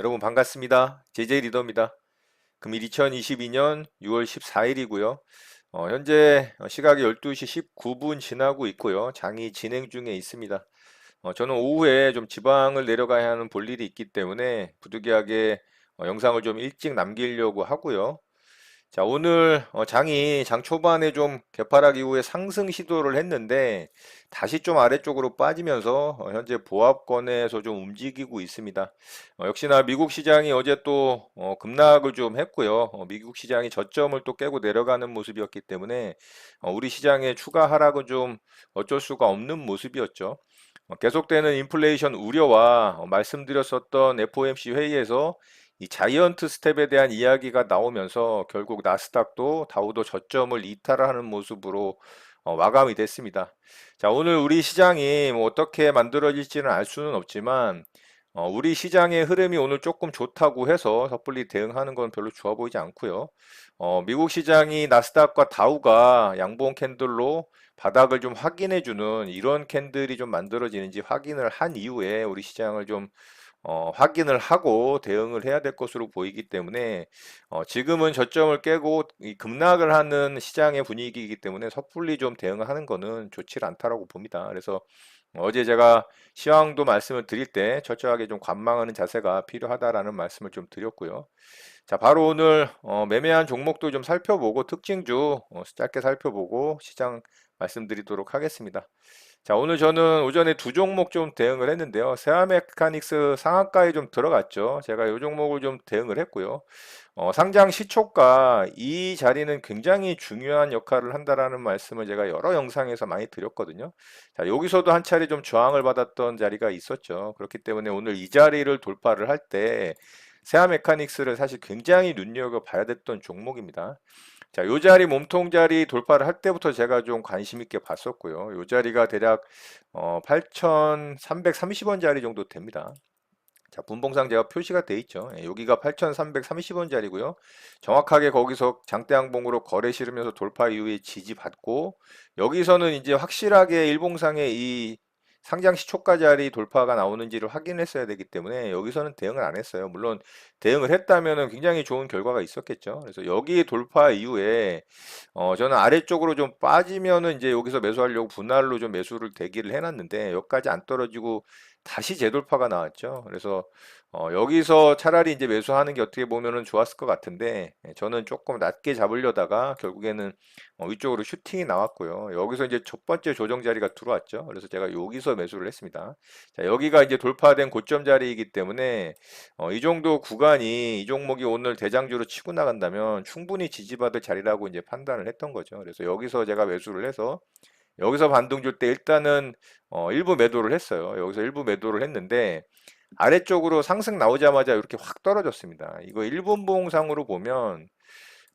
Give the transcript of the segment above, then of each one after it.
여러분 반갑습니다. JJ 리더입니다. 금일 2022년 6월 14일이고요. 어, 현재 시각이 12시 19분 지나고 있고요. 장이 진행 중에 있습니다. 어, 저는 오후에 좀 지방을 내려가야 하는 볼일이 있기 때문에 부득이하게 어, 영상을 좀 일찍 남기려고 하고요. 자, 오늘 어, 장이 장 초반에 좀 개파락 이후에 상승 시도를 했는데 다시 좀 아래쪽으로 빠지면서 어, 현재 보합권에서 좀 움직이고 있습니다. 어, 역시나 미국 시장이 어제 또 어, 급락을 좀 했고요. 어, 미국 시장이 저점을 또 깨고 내려가는 모습이었기 때문에 어, 우리 시장의 추가 하락은 좀 어쩔 수가 없는 모습이었죠. 어, 계속되는 인플레이션 우려와 어, 말씀드렸었던 FOMC 회의에서 이 자이언트 스텝에 대한 이야기가 나오면서 결국 나스닥도 다우도 저점을 이탈하는 모습으로 어, 마감이 됐습니다. 자, 오늘 우리 시장이 뭐 어떻게 만들어질지는 알 수는 없지만 어, 우리 시장의 흐름이 오늘 조금 좋다고 해서 섣불리 대응하는 건 별로 좋아 보이지 않고요. 어, 미국 시장이 나스닥과 다우가 양봉 캔들로 바닥을 좀 확인해주는 이런 캔들이 좀 만들어지는지 확인을 한 이후에 우리 시장을 좀 어, 확인을 하고 대응을 해야 될 것으로 보이기 때문에 어, 지금은 저점을 깨고 이 급락을 하는 시장의 분위기이기 때문에 섣불리 좀 대응하는 거는 좋지 않다라고 봅니다. 그래서 어제 제가 시황도 말씀을 드릴 때 철저하게 좀 관망하는 자세가 필요하다라는 말씀을 좀 드렸고요. 자, 바로 오늘 어, 매매한 종목도 좀 살펴보고 특징주 어, 짧게 살펴보고 시장 말씀드리도록 하겠습니다. 자, 오늘 저는 오전에 두 종목 좀 대응을 했는데요. 세아메카닉스 상한가에 좀 들어갔죠. 제가 이 종목을 좀 대응을 했고요. 어, 상장 시초가 이 자리는 굉장히 중요한 역할을 한다라는 말씀을 제가 여러 영상에서 많이 드렸거든요. 자, 여기서도 한 차례 좀 저항을 받았던 자리가 있었죠. 그렇기 때문에 오늘 이 자리를 돌파를 할 때 세아 메카닉스를 사실 굉장히 눈여겨봐야 됐던 종목입니다. 자, 요 자리 몸통 자리 돌파를 할 때부터 제가 좀 관심 있게 봤었고요. 요 자리가 대략 어, 8,330원 자리 정도 됩니다. 자, 분봉상 제가 표시가 돼 있죠. 예, 여기가 8,330원 자리고요. 정확하게 거기서 장대 항봉으로 거래 실으면서 돌파 이후에 지지받고 여기서는 이제 확실하게 일봉상의 이 상장 시 초가 자리 돌파가 나오는지를 확인했어야 되기 때문에 여기서는 대응을 안 했어요. 물론 대응을 했다면 굉장히 좋은 결과가 있었겠죠. 그래서 여기 돌파 이후에 어 저는 아래쪽으로 좀 빠지면은 이제 여기서 매수하려고 분할로 좀 매수를 대기를 해놨는데 여기까지 안 떨어지고 다시 재돌파가 나왔죠. 그래서 어, 여기서 차라리 이제 매수하는 게 어떻게 보면은 좋았을 것 같은데 예, 저는 조금 낮게 잡으려다가 결국에는 어, 위쪽으로 슈팅이 나왔고요. 여기서 이제 첫 번째 조정 자리가 들어왔죠. 그래서 제가 여기서 매수를 했습니다. 자, 여기가 이제 돌파된 고점 자리이기 때문에 어, 이 정도 구간이 이 종목이 오늘 대장주로 치고 나간다면 충분히 지지받을 자리라고 이제 판단을 했던 거죠. 그래서 여기서 제가 매수를 해서 여기서 반등 줄 때 일단은 어, 일부 매도를 했어요. 여기서 일부 매도를 했는데 아래쪽으로 상승 나오자마자 이렇게 확 떨어졌습니다. 이거 1분봉상으로 보면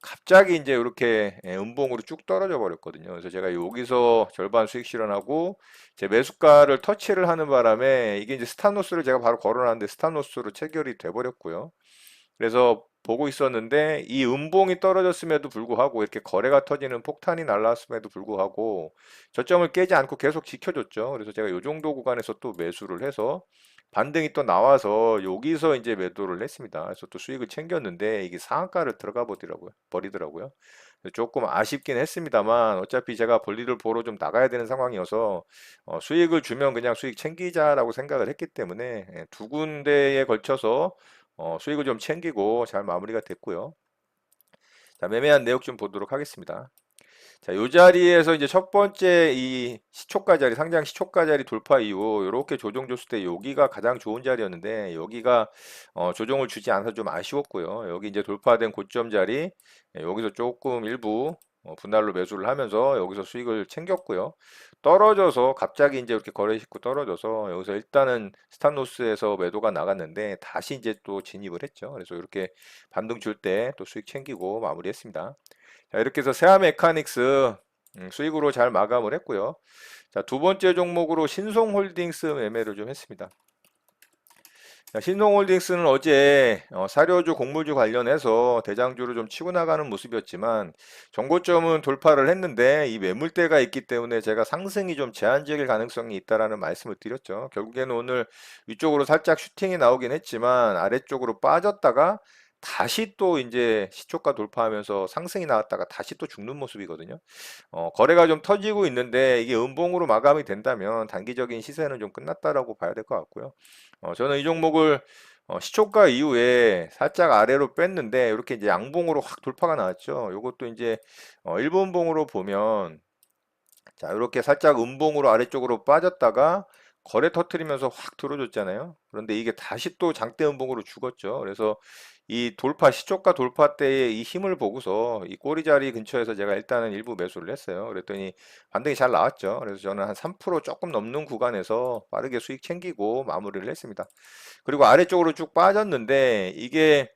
갑자기 이제 이렇게 예, 음봉으로 쭉 떨어져 버렸거든요. 그래서 제가 여기서 절반 수익 실현하고 제 매수가를 터치를 하는 바람에 이게 이제 스타노스를 제가 바로 걸어놨는데 스타노스로 체결이 돼 버렸고요. 그래서 보고 있었는데 이 음봉이 떨어졌음에도 불구하고 이렇게 거래가 터지는 폭탄이 날라왔음에도 불구하고 저점을 깨지 않고 계속 지켜줬죠. 그래서 제가 이 정도 구간에서 또 매수를 해서 반등이 또 나와서 여기서 이제 매도를 했습니다. 그래서 또 수익을 챙겼는데 이게 상한가를 들어가 버리더라고요. 버리더라고요. 조금 아쉽긴 했습니다만 어차피 제가 볼일을 보러 좀 나가야 되는 상황이어서 어, 수익을 주면 그냥 수익 챙기자라고 생각을 했기 때문에 예, 두 군데에 걸쳐서 어, 수익을 좀 챙기고 잘 마무리가 됐고요. 자, 매매한 내역 좀 보도록 하겠습니다. 자, 요 자리에서 이제 첫 번째 이 시초가 자리, 상장 시초가 자리 돌파 이후 이렇게 조정 줬을 때 여기가 가장 좋은 자리였는데 여기가 어, 조정을 주지 않아서 좀 아쉬웠고요. 여기 이제 돌파된 고점 자리, 예, 여기서 조금 일부 어, 분할로 매수를 하면서 여기서 수익을 챙겼고요. 떨어져서 갑자기 이제 이렇게 거래 식구 떨어져서 여기서 일단은 스탑로스에서 매도가 나갔는데 다시 이제 또 진입을 했죠. 그래서 이렇게 반등 줄 때 또 수익 챙기고 마무리했습니다. 자, 이렇게 해서 세아 메카닉스 음, 수익으로 잘 마감을 했고요. 자, 두 번째 종목으로 신송홀딩스 매매를 좀 했습니다. 자, 신동홀딩스는 어제 어, 사료주 곡물주 관련해서 대장주로 좀 치고 나가는 모습이었지만 정고점은 돌파를 했는데 이 매물대가 있기 때문에 제가 상승이 좀 제한적일 가능성이 있다라는 말씀을 드렸죠. 결국에는 오늘 위쪽으로 살짝 슈팅이 나오긴 했지만 아래쪽으로 빠졌다가 다시 또 이제 시초가 돌파하면서 상승이 나왔다가 다시 또 죽는 모습이거든요. 어, 거래가 좀 터지고 있는데 이게 음봉으로 마감이 된다면 단기적인 시세는 좀 끝났다라고 봐야 될 것 같고요. 어, 저는 이 종목을 어, 시초가 이후에 살짝 아래로 뺐는데 이렇게 이제 양봉으로 확 돌파가 나왔죠. 이것도 이제 어, 일본봉으로 보면 자 이렇게 살짝 음봉으로 아래쪽으로 빠졌다가 거래 터트리면서 확 들어줬잖아요. 그런데 이게 다시 또 장대 음봉으로 죽었죠. 그래서 이 돌파 시초가 돌파 때의 이 힘을 보고서 이 꼬리 자리 근처에서 제가 일단은 일부 매수를 했어요. 그랬더니 반등이 잘 나왔죠. 그래서 저는 한 3% 조금 넘는 구간에서 빠르게 수익 챙기고 마무리를 했습니다. 그리고 아래쪽으로 쭉 빠졌는데 이게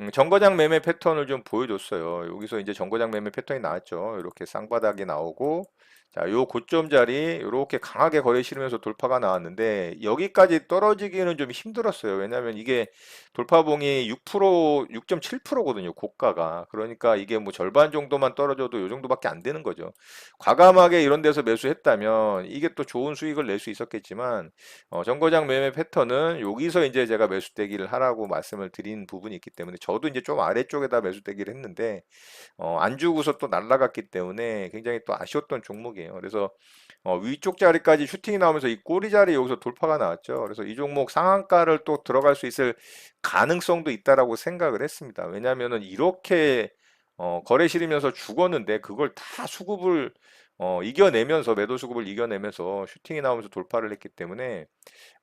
음, 정거장 매매 패턴을 좀 보여줬어요. 여기서 이제 정거장 매매 패턴이 나왔죠. 이렇게 쌍바닥이 나오고 자, 요 고점 자리 이렇게 강하게 거래 실으면서 돌파가 나왔는데 여기까지 떨어지기는 좀 힘들었어요. 왜냐하면 이게 돌파봉이 6% 6.7%거든요. 고가가. 그러니까 이게 뭐 절반 정도만 떨어져도 요 정도밖에 안 되는 거죠. 과감하게 이런 데서 매수했다면 이게 또 좋은 수익을 낼 수 있었겠지만 어, 정거장 매매 패턴은 여기서 이제 제가 매수대기를 하라고 말씀을 드린 부분이 있기 때문에 저도 이제 좀 아래쪽에다 매수대기를 했는데 어, 안 주고서 또 날라갔기 때문에 굉장히 또 아쉬웠던 종목 이에요. 그래서 어, 위쪽 자리까지 슈팅이 나오면서 이 꼬리 자리 여기서 돌파가 나왔죠. 그래서 이 종목 상한가를 또 들어갈 수 있을 가능성도 있다라고 생각을 했습니다. 왜냐하면은 이렇게 어, 거래 실으면서 죽었는데 그걸 다 수급을 어, 이겨내면서 매도 수급을 이겨내면서 슈팅이 나오면서 돌파를 했기 때문에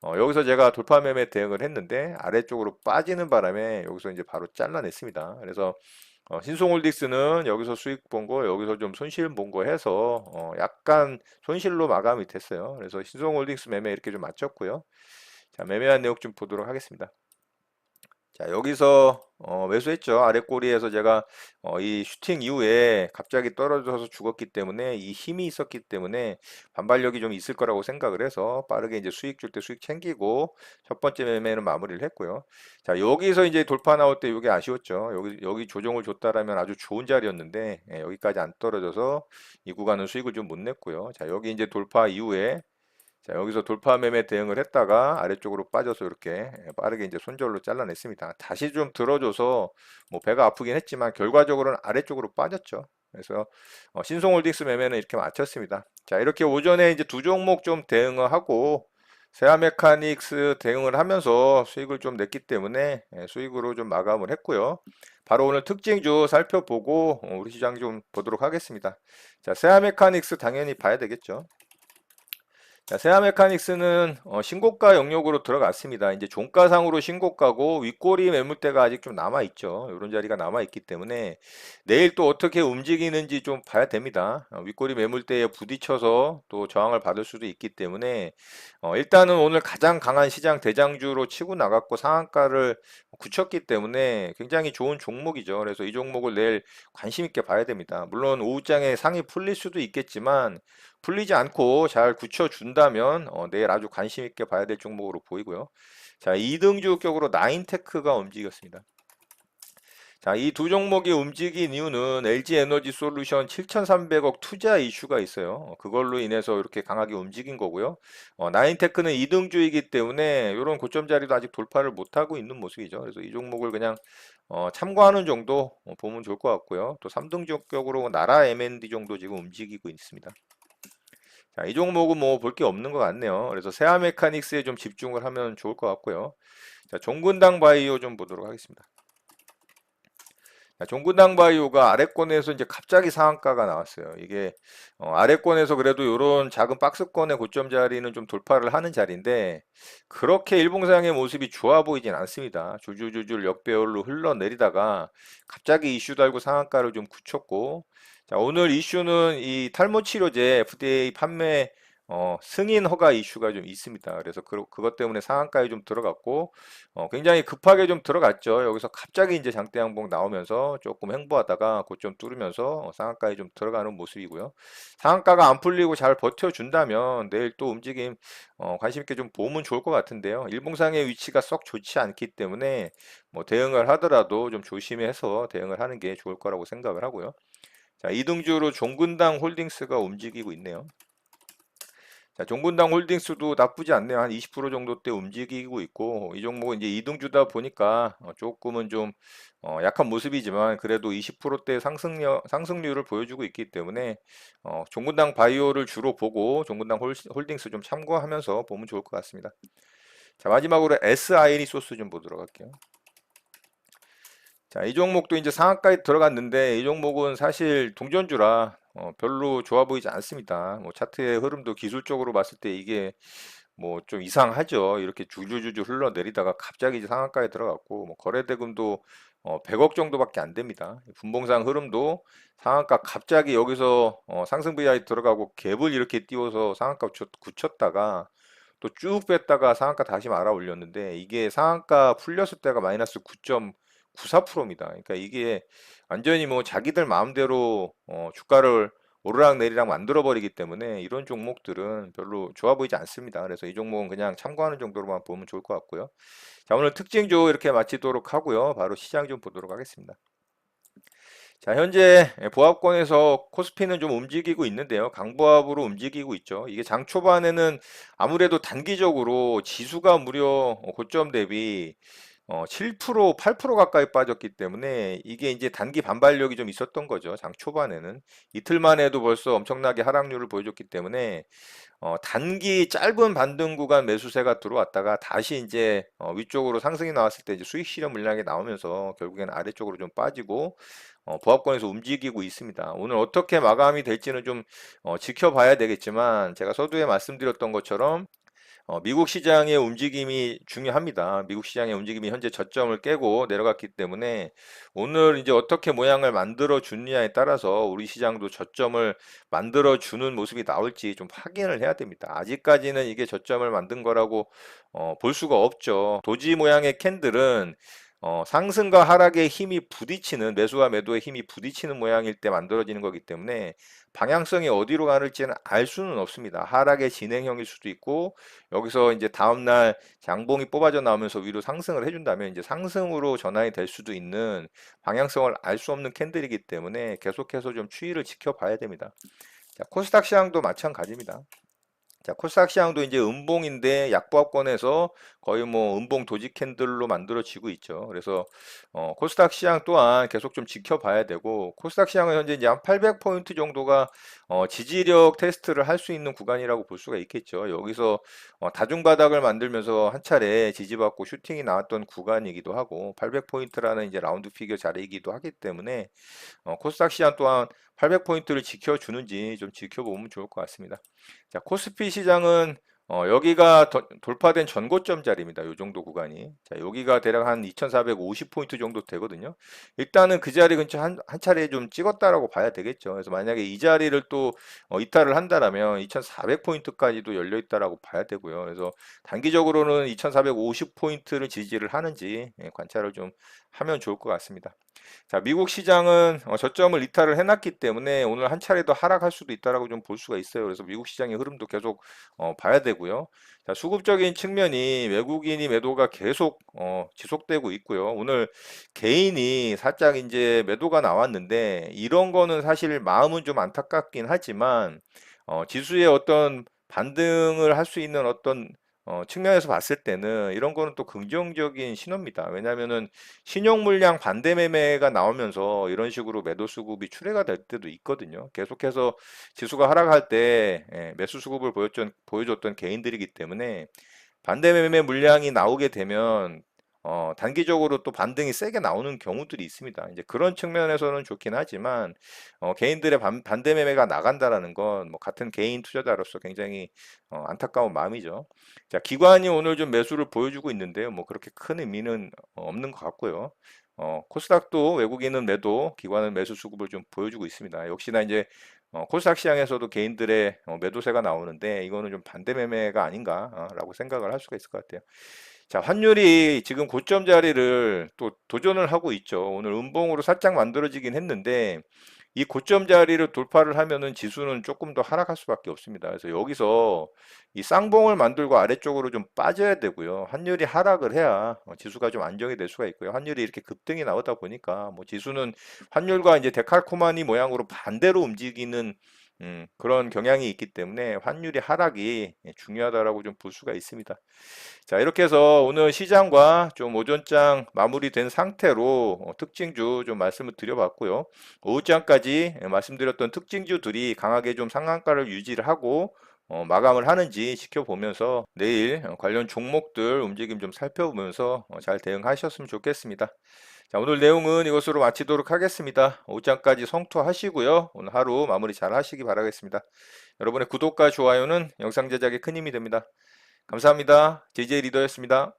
어, 여기서 제가 돌파 매매 대응을 했는데 아래쪽으로 빠지는 바람에 여기서 이제 바로 잘라냈습니다. 그래서 어, 신송홀딩스는 여기서 수익 본 거, 여기서 좀 손실 본 거 해서 어, 약간 손실로 마감이 됐어요. 그래서 신송홀딩스 매매 이렇게 좀 맞췄고요. 자, 매매한 내용 좀 보도록 하겠습니다. 자, 여기서 어, 매수했죠. 아래 꼬리에서 제가 어, 이 슈팅 이후에 갑자기 떨어져서 죽었기 때문에 이 힘이 있었기 때문에 반발력이 좀 있을 거라고 생각을 해서 빠르게 이제 수익 줄 때 수익 챙기고 첫 번째 매매는 마무리를 했고요. 자, 여기서 이제 돌파 나올 때 이게 아쉬웠죠. 여기 여기 조정을 줬다라면 아주 좋은 자리였는데 예, 여기까지 안 떨어져서 이 구간은 수익을 좀 못 냈고요. 자, 여기 이제 돌파 이후에 자, 여기서 돌파 매매 대응을 했다가 아래쪽으로 빠져서 이렇게 빠르게 이제 손절로 잘라냈습니다. 다시 좀 들어줘서 뭐 배가 아프긴 했지만 결과적으로는 아래쪽으로 빠졌죠. 그래서 어, 신송홀딩스 매매는 이렇게 마쳤습니다. 자, 이렇게 오전에 이제 두 종목 좀 대응을 하고 세아메카닉스 대응을 하면서 수익을 좀 냈기 때문에 예, 수익으로 좀 마감을 했고요. 바로 오늘 특징주 살펴보고 어, 우리 시장 좀 보도록 하겠습니다. 자, 세아메카닉스 당연히 봐야 되겠죠. 자, 세아 메카닉스는 어, 신고가 영역으로 들어갔습니다. 이제 종가상으로 신고가고 윗꼬리 매물대가 아직 좀 남아 있죠. 이런 자리가 남아 있기 때문에 내일 또 어떻게 움직이는지 좀 봐야 됩니다. 어, 윗꼬리 매물대에 부딪혀서 또 저항을 받을 수도 있기 때문에 어, 일단은 오늘 가장 강한 시장 대장주로 치고 나갔고 상한가를 굳혔기 때문에 굉장히 좋은 종목이죠. 그래서 이 종목을 내일 관심 있게 봐야 됩니다. 물론 오후장에 상이 풀릴 수도 있겠지만 풀리지 않고 잘 굳혀준다면 어, 내일 아주 관심 있게 봐야 될 종목으로 보이고요. 자, 2등주격으로 나인테크가 움직였습니다. 자, 이 두 종목이 움직인 이유는 LG 에너지 솔루션 7,300억 투자 이슈가 있어요. 그걸로 인해서 이렇게 강하게 움직인 거고요. 어, 나인테크는 2등주이기 때문에 이런 고점 자리도 아직 돌파를 못하고 있는 모습이죠. 그래서 이 종목을 그냥 어, 참고하는 정도 어, 보면 좋을 것 같고요. 또 3등주격으로 나라 M&D 정도 지금 움직이고 있습니다. 자, 이 종목은 뭐 볼 게 없는 것 같네요. 그래서 세아 메카닉스에 좀 집중을 하면 좋을 것 같고요. 자, 종근당 바이오 좀 보도록 하겠습니다. 자, 종근당 바이오가 아래권에서 이제 갑자기 상한가가 나왔어요. 이게 어, 아래권에서 그래도 이런 작은 박스권의 고점 자리는 좀 돌파를 하는 자리인데 그렇게 일봉상의 모습이 좋아 보이진 않습니다. 줄줄줄줄 역배열로 흘러내리다가 갑자기 이슈 달고 상한가를 좀 굳혔고 자, 오늘 이슈는 이 탈모 치료제 FDA 판매 어, 승인 허가 이슈가 좀 있습니다. 그래서 그, 그것 때문에 상한가에 좀 들어갔고 어, 굉장히 급하게 좀 들어갔죠. 여기서 갑자기 이제 장대 양봉 나오면서 조금 횡보하다가 고점 뚫으면서 상한가에 좀 들어가는 모습이고요. 상한가가 안 풀리고 잘 버텨준다면 내일 또 움직임 어, 관심 있게 좀 보면 좋을 것 같은데요. 일봉상의 위치가 썩 좋지 않기 때문에 뭐 대응을 하더라도 좀 조심해서 대응을 하는 게 좋을 거라고 생각을 하고요. 자, 이등주로 종근당 홀딩스가 움직이고 있네요. 자, 종군당 홀딩스도 나쁘지 않네요. 한 20% 정도 대 움직이고 있고 이 종목은 이제 이등주다 보니까 어, 조금은 좀 어, 약한 모습이지만 그래도 20%대 상승률 상승률을 보여주고 있기 때문에 어, 종군당 바이오를 주로 보고 종군당 홀, 홀딩스 좀 참고하면서 보면 좋을 것 같습니다. 자, 마지막으로 SI리 소스 좀 보도록 할게요. 자, 이 종목도 이제 상한가에 들어갔는데 이 종목은 사실 동전주라 어, 별로 좋아 보이지 않습니다. 뭐 차트의 흐름도 기술적으로 봤을 때 이게 뭐 좀 이상하죠. 이렇게 줄줄줄줄 흘러내리다가 갑자기 이제 상한가에 들어갔고 뭐 거래대금도 어, 100억 정도밖에 안 됩니다. 분봉상 흐름도 상한가 갑자기 여기서 어, 상승 VI 들어가고 갭을 이렇게 띄워서 상한가 굳혔다가 또 쭉 뺐다가 상한가 다시 말아 올렸는데 이게 상한가 풀렸을 때가 마이너스 9.94%입니다. 그러니까 이게 완전히 뭐 자기들 마음대로 어, 주가를 오르락 내리락 만들어 버리기 때문에 이런 종목들은 별로 좋아 보이지 않습니다. 그래서 이 종목은 그냥 참고하는 정도로만 보면 좋을 것 같고요. 자, 오늘 특징조 이렇게 마치도록 하고요. 바로 시장 좀 보도록 하겠습니다. 자, 현재 보합권에서 코스피는 좀 움직이고 있는데요. 강보합으로 움직이고 있죠. 이게 장 초반에는 아무래도 단기적으로 지수가 무려 고점 대비 어, 7%, 8% 가까이 빠졌기 때문에 이게 이제 단기 반발력이 좀 있었던 거죠. 장 초반에는. 이틀만 해도 벌써 엄청나게 하락률을 보여줬기 때문에 어, 단기 짧은 반등 구간 매수세가 들어왔다가 다시 이제 어, 위쪽으로 상승이 나왔을 때 이제 수익 실현 물량이 나오면서 결국엔 아래쪽으로 좀 빠지고 어, 보합권에서 움직이고 있습니다. 오늘 어떻게 마감이 될지는 좀 어, 지켜봐야 되겠지만 제가 서두에 말씀드렸던 것처럼 어, 미국 시장의 움직임이 중요합니다. 미국 시장의 움직임이 현재 저점을 깨고 내려갔기 때문에 오늘 이제 어떻게 모양을 만들어 주느냐에 따라서 우리 시장도 저점을 만들어 주는 모습이 나올지 좀 확인을 해야 됩니다. 아직까지는 이게 저점을 만든 거라고 어, 볼 수가 없죠. 도지 모양의 캔들은 어, 상승과 하락의 힘이 부딪히는 매수와 매도의 힘이 부딪히는 모양일 때 만들어지는 거기 때문에 방향성이 어디로 가는지는 알 수는 없습니다. 하락의 진행형일 수도 있고 여기서 이제 다음 날 장봉이 뽑아져 나오면서 위로 상승을 해준다면 이제 상승으로 전환이 될 수도 있는 방향성을 알 수 없는 캔들이기 때문에 계속해서 좀 추이를 지켜봐야 됩니다. 자, 코스닥 시장도 마찬가지입니다. 자, 코스닥 시장도 이제 음봉인데 약보합권에서 거의 뭐 음봉 도지 캔들로 만들어지고 있죠. 그래서 어, 코스닥 시장 또한 계속 좀 지켜봐야 되고 코스닥 시장은 현재 이제 한 800포인트 정도가 어, 지지력 테스트를 할 수 있는 구간이라고 볼 수가 있겠죠. 여기서 어, 다중 바닥을 만들면서 한 차례 지지받고 슈팅이 나왔던 구간이기도 하고 800포인트라는 이제 라운드 피겨 자리이기도 하기 때문에 어, 코스닥 시장 또한 800포인트를 지켜주는지 좀 지켜보면 좋을 것 같습니다. 자, 코스피 시장은 어, 여기가 더, 돌파된 전고점 자리입니다. 이 정도 구간이. 자, 여기가 대략 한 2450포인트 정도 되거든요. 일단은 그 자리 근처 한, 한 차례 좀 찍었다라고 봐야 되겠죠. 그래서 만약에 이 자리를 또 어, 이탈을 한다라면 2400포인트까지도 열려 있다라고 봐야 되고요. 그래서 단기적으로는 2450포인트를 지지를 하는지 예, 관찰을 좀 하면 좋을 것 같습니다. 자, 미국 시장은 어, 저점을 이탈을 해놨기 때문에 오늘 한 차례 더 하락할 수도 있다라고 좀 볼 수가 있어요. 그래서 미국 시장의 흐름도 계속 어, 봐야 되고 요. 자, 수급적인 측면이 외국인이 매도가 계속 어, 지속되고 있고요. 오늘 개인이 살짝 이제 매도가 나왔는데 이런 거는 사실 마음은 좀 안타깝긴 하지만 어, 지수의 어떤 반등을 할 수 있는 어떤 어, 측면에서 봤을 때는 이런 거는 또 긍정적인 신호입니다. 왜냐하면은 신용 물량 반대 매매가 나오면서 이런 식으로 매도 수급이 출회가 될 때도 있거든요. 계속해서 지수가 하락할 때 예, 매수 수급을 보여줬던, 보여줬던 개인들이기 때문에 반대 매매 물량이 나오게 되면 어, 단기적으로 또 반등이 세게 나오는 경우들이 있습니다. 이제 그런 측면에서는 좋긴 하지만 어, 개인들의 반, 반대 매매가 나간다라는 건 뭐 같은 개인 투자자로서 굉장히 어, 안타까운 마음이죠. 자, 기관이 오늘 좀 매수를 보여주고 있는데요. 뭐 그렇게 큰 의미는 없는 것 같고요. 어, 코스닥도 외국인은 매도, 기관은 매수 수급을 좀 보여주고 있습니다. 역시나 이제 어, 코스닥 시장에서도 개인들의 어, 매도세가 나오는데 이거는 좀 반대 매매가 아닌가라고 생각을 할 수가 있을 것 같아요. 자, 환율이 지금 고점 자리를 또 도전을 하고 있죠. 오늘 음봉으로 살짝 만들어지긴 했는데 이 고점 자리를 돌파를 하면은 지수는 조금 더 하락할 수밖에 없습니다. 그래서 여기서 이 쌍봉을 만들고 아래쪽으로 좀 빠져야 되고요. 환율이 하락을 해야 어, 지수가 좀 안정이 될 수가 있고요. 환율이 이렇게 급등이 나오다 보니까 뭐 지수는 환율과 이제 데칼코마니 모양으로 반대로 움직이는 음, 그런 경향이 있기 때문에 환율이 하락이 예, 중요하다라고 좀 볼 수가 있습니다. 자, 이렇게 해서 오늘 시장과 좀 오전장 마무리된 상태로 어, 특징주 좀 말씀을 드려봤고요. 오후장까지 예, 말씀드렸던 특징주들이 강하게 좀 상한가를 유지를 하고 어, 마감을 하는지 지켜보면서 내일 어, 관련 종목들 움직임 좀 살펴보면서 어, 잘 대응하셨으면 좋겠습니다. 자, 오늘 내용은 이것으로 마치도록 하겠습니다. 오후장까지 성투하시고요. 오늘 하루 마무리 잘 하시기 바라겠습니다. 여러분의 구독과 좋아요는 영상 제작에 큰 힘이 됩니다. 감사합니다. JJ 리더였습니다.